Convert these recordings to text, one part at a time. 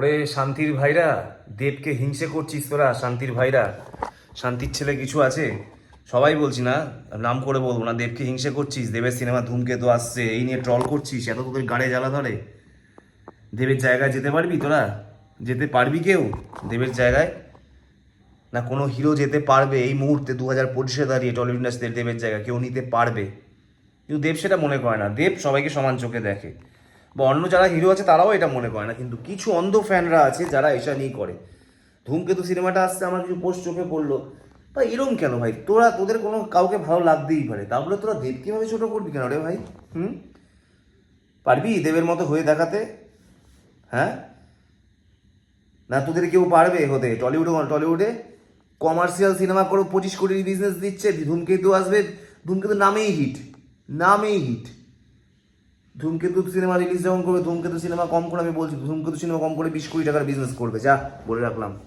ওরে শান্তির ভাইরা, দেবকে হিংসে করছিস তোরা, শান্তির ভাইরা। শান্তির ছেলে কিছু আছে? সবাই বলছি না, নাম করে বলব না, দেবকে হিংসে করছিস, দেবের সিনেমা ধূমকেতু আসছে, এই নিয়ে ট্রল করছিস, এত তোদের গাড়ে জ্বালা ধরে। দেবের জায়গায় যেতে পারবি তোরা? যেতে পারবি কেউ? দেবের জায়গায়? না, কোনো হিরো যেতে পারবে এই মুহূর্তে দু হাজার পঁচিশে দাঁড়িয়ে টলিউড ইন্ডাস্ট্রির দেবের জায়গা কেউ নিতে পারবে। কিন্তু দেব সেটা মনে করে না। দেব সবাইকে সমান চোখে দেখে। বা অন্য যারা হিরো আছে তারাও এটা মনে করে না। কিন্তু কিছু অন্ধ ফ্যানরা আছে যারা এসা নিয়ে করে। ধূমকেতু সিনেমাটা আসছে, আমার কিছু পোস্ট চোখে পড়ল। বা এরম কেন ভাই? তোরা, তোদের কোনো কাউকে ভালো লাগতেই পারে। তাহলে তোরা দেব কীভাবে ছোটো করবি কেন রে ভাই? হুম? পারবি দেবের মতো হয়ে দেখাতে? হ্যাঁ? না তোদের কেউ পারবে হতে? টলিউডে টলিউডে কমার্শিয়াল সিনেমা করে, পঁচিশ কোটির বিজনেস দিচ্ছে, ধূমকেতু আসবে ধূমকেতু নামেই হিট নামেই হিট ধূমকেতু সিনেমা রিলিজ যখন করবে, ধূমকেতু সিনেমা কম করে আমি বলছি, ধূমকেতু সিনেমা কম করে বিশ কোটি টাকার বিজনেস করবে। যা, বলে রাখলাম।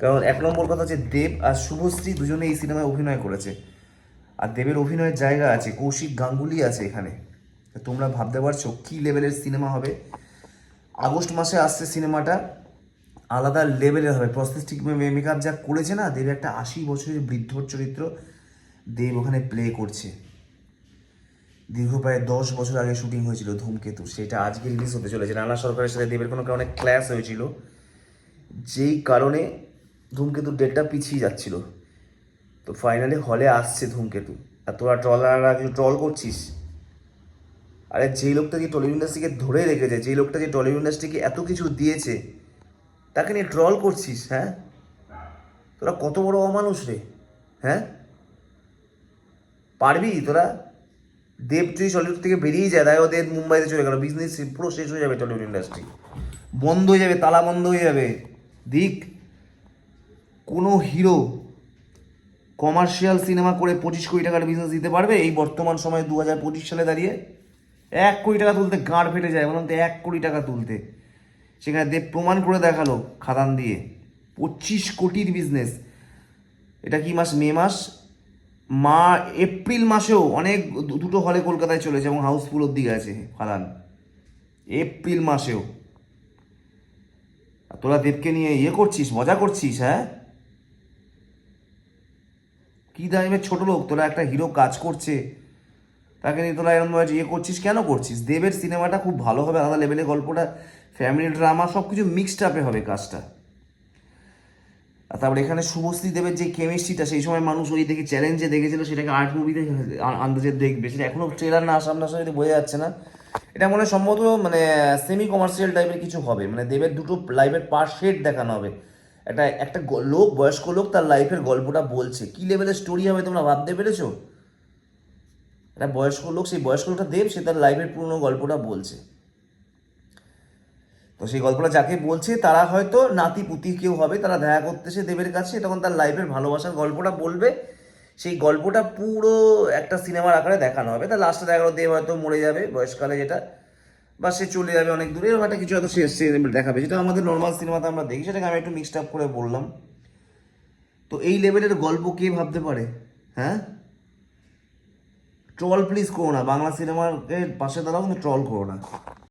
কারণ এক নম্বর কথা হচ্ছে দেব আর শুভশ্রী দুজনে এই সিনেমায় অভিনয় করেছে। আর দেবের অভিনয়ের জায়গা আছে, কৌশিক গাঙ্গুলি আছে এখানে। তোমরা ভাবতে পারছ কী লেভেলের সিনেমা হবে? আগস্ট মাসে আসছে সিনেমাটা, আলাদা লেভেলের হবে। প্রস্থেটিক মেকআপ যা করেছে না, দেব একটা আশি বছরের বৃদ্ধর চরিত্র দেব ওখানে প্লে করছে। দীর্ঘ প্রায় দশ বছর আগে শুটিং হয়েছিল ধূমকেতু। সেটা আজকে রিলিজ হতে চলেছে। রানা সরকারের সাথে দেবের কোনো কারণে ক্ল্যাশ হয়েছিল। যেই কারণে ধূমকেতুর ডেটটা পিছিয়ে যাচ্ছিল। তো ফাইনালি হলে আসছে ধূমকেতু। আর তোরা ট্রলাররা কিছু ট্রল করছিস? আরে যেই লোকটা যে টলিউড ইন্ডাস্ট্রিকে ধরে রেখেছে, যেই লোকটা যে টলিউড ইন্ডাস্ট্রিকে এত কিছু দিয়েছে, তাকে নিয়ে ট্রল করছিস হ্যাঁ? তোরা কত বড় অমানুষ রে হ্যাঁ? পারবি তোরা? দেব যদি টলিউড থেকে বেরিয়ে যায়, তাই ওদের মুম্বাইতে চলে গেল। বিজনেস পুরো শেষ হয়ে যাবে টলিউড ইন্ডাস্ট্রি বন্ধ হয়ে যাবে, তালা বন্ধ হয়ে যাবে। দিক কোনো হিরো কমার্শিয়াল সিনেমা করে পঁচিশ কোটি টাকার বিজনেস দিতে পারবে এই বর্তমান সময়ে দু হাজার পঁচিশ সালে দাঁড়িয়ে? এক কোটি টাকা তুলতে গাঁড় ফেটে যায়, বলুন তো এক কোটি টাকা তুলতে। সেখানে দেব প্রমাণ করে দেখাল খাদান দিয়ে। পঁচিশ কোটির বিজনেস এটা কি মাস? মে মাস? মা এপ্রিল মাসেও অনেক দুটো হলে কলকাতায় চলেছে এবং হাউসফুল অব্দি গেছে খাদান এপ্রিল মাসেও। তোরা দেবকে নিয়ে ইয়ে করছিস, মজা করছিস হ্যাঁ? কি দাঁড়িয়ে ছোট লোক, তোরা একটা হিরো কাজ করছে। তাকে নিয়ে তোরা এরকম ইয়ে করছিস, কেন করছিস? দেবের সিনেমাটা খুব ভালো হবে, আলাদা লেভেলে গল্পটা ফ্যামিলি ড্রামা সব কিছু মিক্সড আপে হবে কাজটা। তারপরে এখানে শুভশ্রী দেবের যে কেমিস্ট্রিটা সেই সময় মানুষ ওই দেখে চ্যালেঞ্জে দেখেছিল, সেটাকে আর্ট মুভিতে আন্দাজে দেখবে। সেটা এখনও ট্রেলার না সামনে আসলে বোঝা যাচ্ছে না। এটা মনে সম্ভবত মানে সেমি কমার্শিয়াল টাইপের কিছু হবে। মানে দেবের দুটো লাইফের পার শেড দেখানো হবে। একটা একটা লোক, বয়স্ক লোক তার লাইফের গল্পটা বলছে। কী লেভেলের স্টোরি হবে তোমরা ভাবতে পেরেছ? একটা বয়স্ক লোক, সেই বয়স্ক লোকটা দেব, সে তার লাইফের পুরনো গল্পটা বলছে। তো সেই গল্পটা যাকে বলছে, তারা হয়তো নাতি পুতি কেউ হবে, তারা দেখা করতে করতেছে দেবের কাছে, তখন তার লাইফের ভালোবাসার গল্পটা বলবে। সেই গল্পটা পুরো একটা সিনেমার আকারে দেখানো হবে। তার লাস্টে দেখা গেলো দেব হয়তো মরে যাবে, বয়সকালে যেটা, বা সে চলে যাবে অনেক দূরে, এরকম একটা কিছু হয়তো সে সে দেখাবে। যেটা আমাদের নর্মাল সিনেমাতে আমরা দেখি, সেটাকে আমি একটু মিক্সড আপ করে বললাম। তো এই লেভেলের গল্প কে ভাবতে পারে? হ্যাঁ? ট্রল প্লিজ করো না, বাংলা সিনেমার পাশে দাঁড়াও, কিন্তু ট্রল করো না।